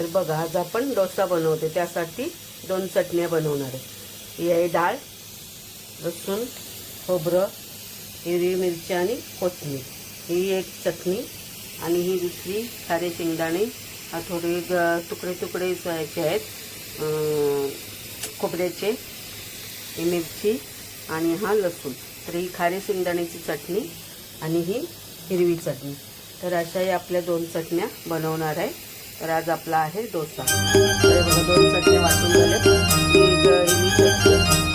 तर बघा आज आपण डोसा बनवते. त्यासाठी दोन चटण्या बनवणार आहे. ही आहे डाळ लसूण खोबरं हिरवी मिरची आणि कोथिंबीर. ही एक चटणी आणि ही दुसरी खारे शेंगदाणे. हा थोडे ग- तुकडे तुकडे याचे आहेत. खोबऱ्याचे ही मिरची आणि हा लसूण. तर ही खारे शेंगदाण्याची चटणी आणि ही हिरवी चटणी. तर अशाही आपल्या दोन चटण्या बनवणार आहे. तर आज आपला आहे डोसा. तर बघा दोन चटण्या वाटून झाले. एक हिरवी चटणी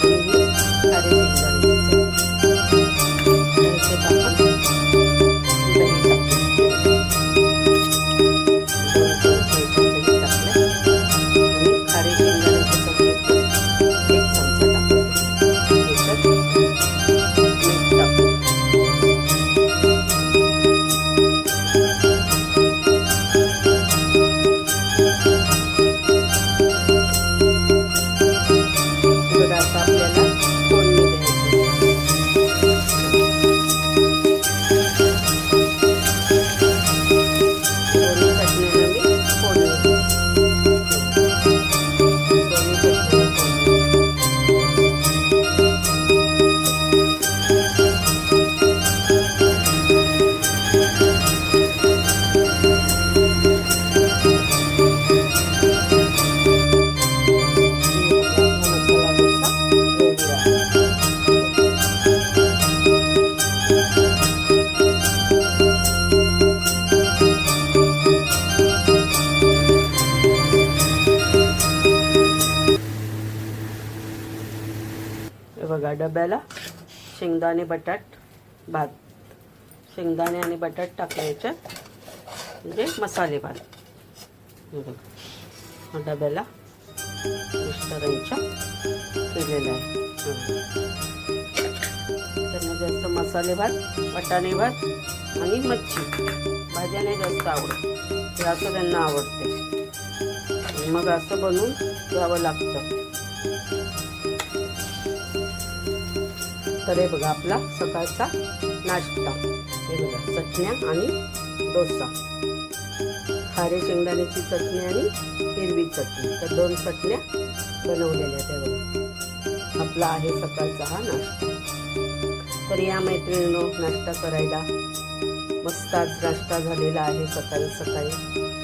बघा डब्याला शेंगदाणे बटाट भात. शेंगदाणे आणि बटाट टाकायचे म्हणजे मसाले भात. बघा डब्याला मिस्टरांच्या केलेला आहे. त्यांना जास्त मसाले भात बटाणे भात आणि मच्छी. भाज्याने जास्त आवडत. हे असं त्यांना आवडते. मग असं बनवून द्यावं लागतं. तर हे बघा आपला सकाळचा नाश्ता. हे बघा चटण्या आणि डोसा. खारे शेंगदाण्याची चटणी आणि हिरवी चटणी. तर दोन चटण्या बनवलेल्या आहेत बघा. आपला आहे सकाळचा हा नाश्ता. तर या मैत्रिणीनं नाश्ता करायला मस्त आज नाश्ता झालेला आहे सकाळी सकाळी.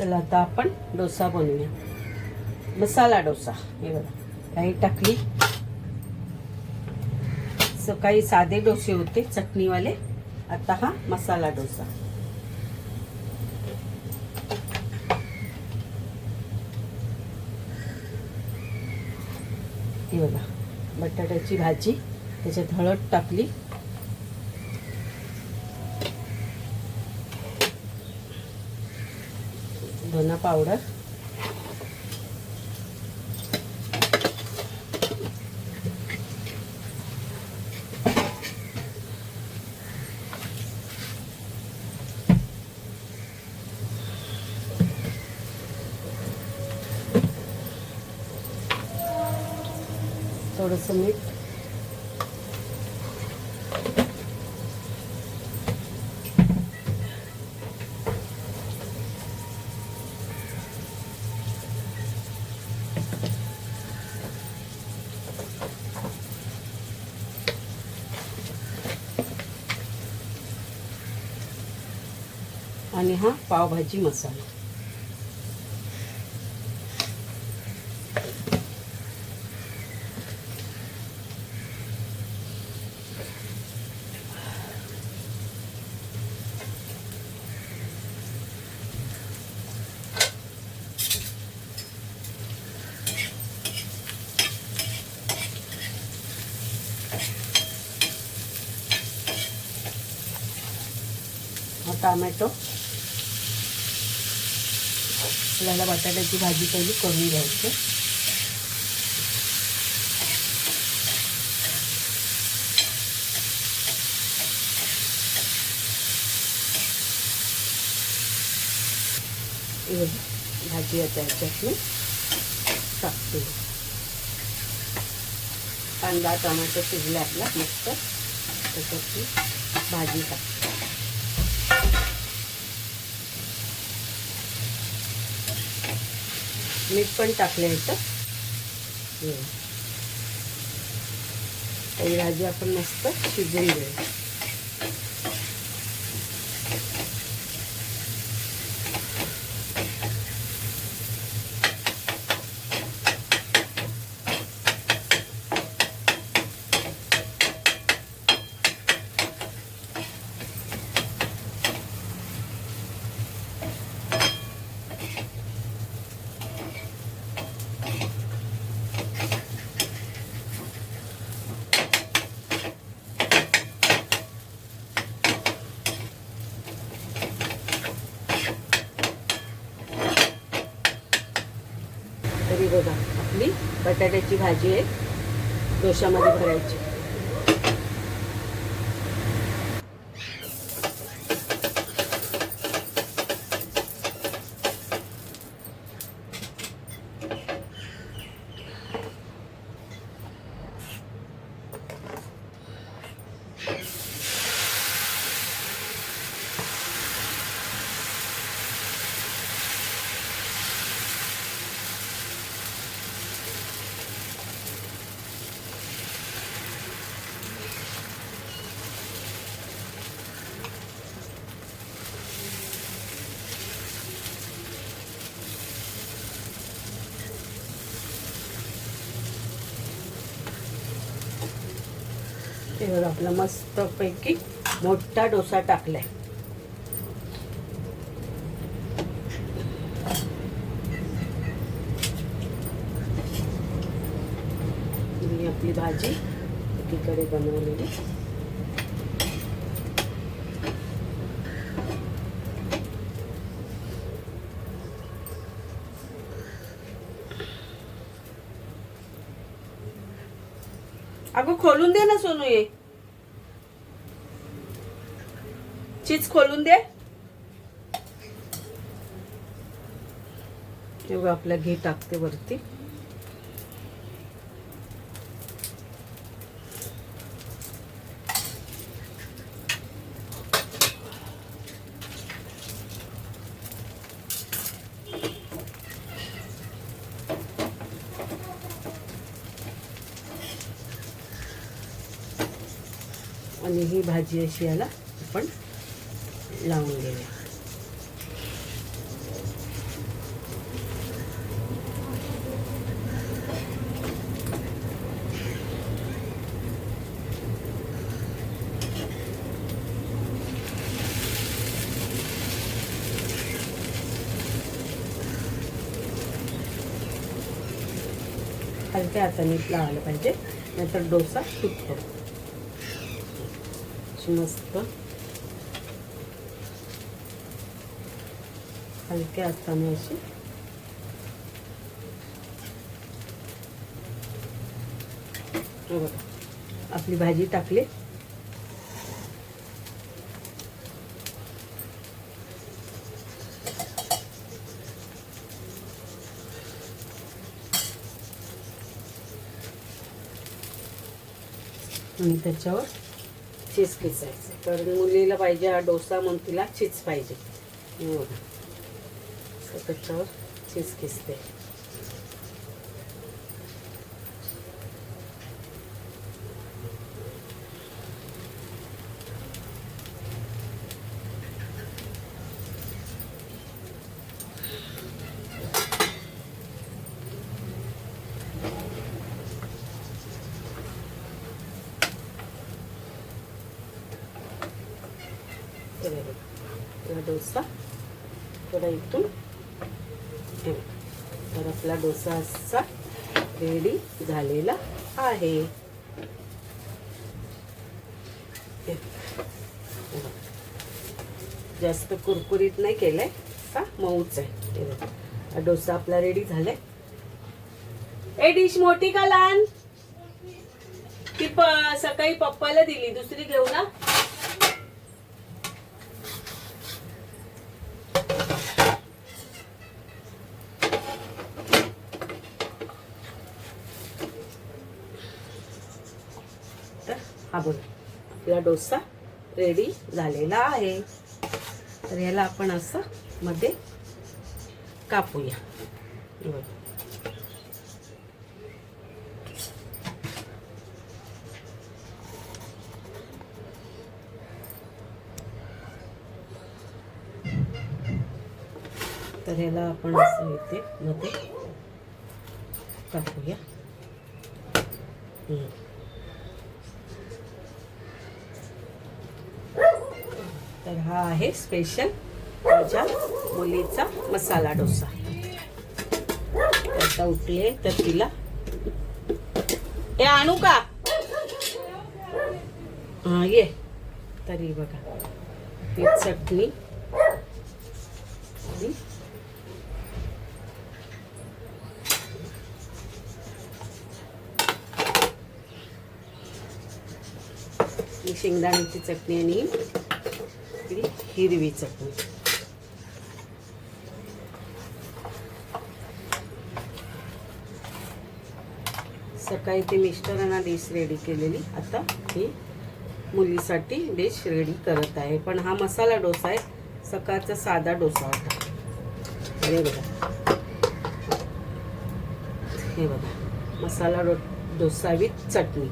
चला आता आपण डोसा बनवूया. मसाला डोसा हे बघा. काही टाकली. सकाळी साधे डोसे होते चटणीवाले. आता हा मसाला डोसा. हे बघा बटाट्याची भाजी त्याच्यात हळद टाकली. पावडर. थोडंसं मीठ. आणि हा पावभाजी मसाला. हा टोमॅटो आपल्याला बटाट्याची भाजी पहिली करून घ्यायची. भाजी आता याच्यातून टाकते. कांदा टमाटो शिजला आपला मस्त त्याच्यात भाजी टाकते. मीठ पण टाकले याचं ही भाजी आपण मस्त शिजून घेऊ तरी बघा आपली बटाट्याची भाजी आहे. डोशामध्ये भरायची. ते बघा आपला मस्तपैकी मोठा डोसा टाकलाय. आपली भाजी एकीकडे बनवलेली. अगं खोलून दे ना सोनू ये. चीज खोलून दे. तेव्हा आपल्या घी टाकते वरती. आणि ही भाजी अशी याला लावून घेऊया हलक्या हाताने लावायला पाहिजे नाहीतर डोसा तुटतो अशी मस्त हलके असताना अशी. बघा आपली भाजी टाकली. आणि त्याच्यावर चीज किसायचं तर मुलीला पाहिजे हा डोसा म्हणून तिला चीज पाहिजे. बघा. तर त्याच्यावर चीज किसते हे बघा. हा डोसा थोडा इथून हे बघा. तर आपला डोसा असा रेडी झालेला आहे. जास्त कुरकुरीत नाही केलंय. का मऊच आहे. डोसा आपला रेडी झालाय. ए डिश मोठी का लहान? ती प सकाळी पप्पाला दिली. दुसरी घेऊ ना? हा बघ आपला डोसा रेडी झालेला आहे. तर याला आपण असं मध्ये कापूया. तर ह्याला आपण असं इथे मध्ये कापूया. तर हा आहे स्पेशल माझ्या मुलीचा मसाला डोसा. आता उठले तर तिला हे आणू का हा ये. तरी बघा. ती चटणी. शेंगदाण्याची चटणी आणि हिरवी चटणी. सकाळी ते मिस्टरांना डिश रेडी केलेली. आता ही मुलीसाठी डिश रेडी करत आहे. पण हा मसाला डोसा आहे. सकाळचा साधा डोसा होता. हे बघा. हे बघा. मसाला डो डोसा विथ चटणी.